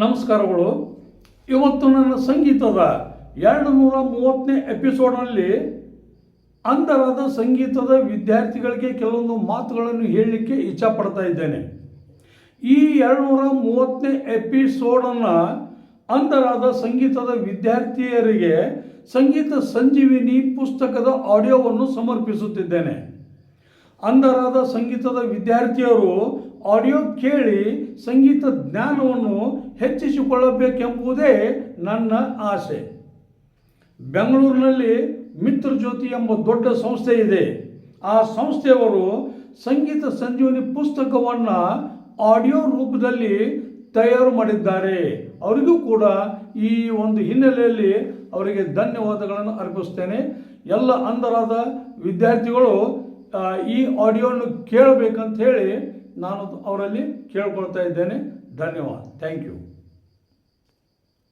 ನಮಸ್ಕಾರಗಳು. ಇವತ್ತು ನನ್ನ ಸಂಗೀತದ ಎರಡು ನೂರ ಮೂವತ್ತನೇ ಎಪಿಸೋಡ್ನಲ್ಲಿ ಅಂಧರಾದ ಸಂಗೀತದ ವಿದ್ಯಾರ್ಥಿಗಳಿಗೆ ಕೆಲವೊಂದು ಮಾತುಗಳನ್ನು ಹೇಳಲಿಕ್ಕೆ ಇಚ್ಛಪಡ್ತಾ ಇದ್ದೇನೆ. ಈ ಎರಡು ನೂರ ಮೂವತ್ತನೇ ಎಪಿಸೋಡನ್ನು ಅಂಧರಾದ ಸಂಗೀತದ ವಿದ್ಯಾರ್ಥಿಯರಿಗೆ ಸಂಗೀತ ಸಂಜೀವಿನಿ ಪುಸ್ತಕದ ಆಡಿಯೋವನ್ನು ಸಮರ್ಪಿಸುತ್ತಿದ್ದೇನೆ. ಅಂಧರಾದ ಸಂಗೀತದ ವಿದ್ಯಾರ್ಥಿಯರು ಆಡಿಯೋ ಕೇಳಿ ಸಂಗೀತ ಜ್ಞಾನವನ್ನು ಹೆಚ್ಚಿಸಿಕೊಳ್ಳಬೇಕೆಂಬುದೇ ನನ್ನ ಆಸೆ. ಬೆಂಗಳೂರಿನಲ್ಲಿ ಮಿತ್ರ ಜ್ಯೋತಿ ಎಂಬ ದೊಡ್ಡ ಸಂಸ್ಥೆ ಇದೆ. ಆ ಸಂಸ್ಥೆಯವರು ಸಂಗೀತ ಸಂಜೀವನಿ ಪುಸ್ತಕವನ್ನು ಆಡಿಯೋ ರೂಪದಲ್ಲಿ ತಯಾರು ಮಾಡಿದ್ದಾರೆ. ಅವರಿಗೂ ಕೂಡ ಈ ಒಂದು ಹಿನ್ನೆಲೆಯಲ್ಲಿ ಅವರಿಗೆ ಧನ್ಯವಾದಗಳನ್ನು ಅರ್ಪಿಸ್ತೇನೆ. ಎಲ್ಲ ಅಂಧರಾದ ವಿದ್ಯಾರ್ಥಿಗಳು ಈ ಆಡಿಯೋವನ್ನು ಕೇಳಬೇಕಂತ ಹೇಳಿ ನಾನು ಅವರಲ್ಲಿ ಕೇಳ್ಕೊಳ್ತಾ ಇದ್ದೇನೆ. ಧನ್ಯವಾದ. Thank you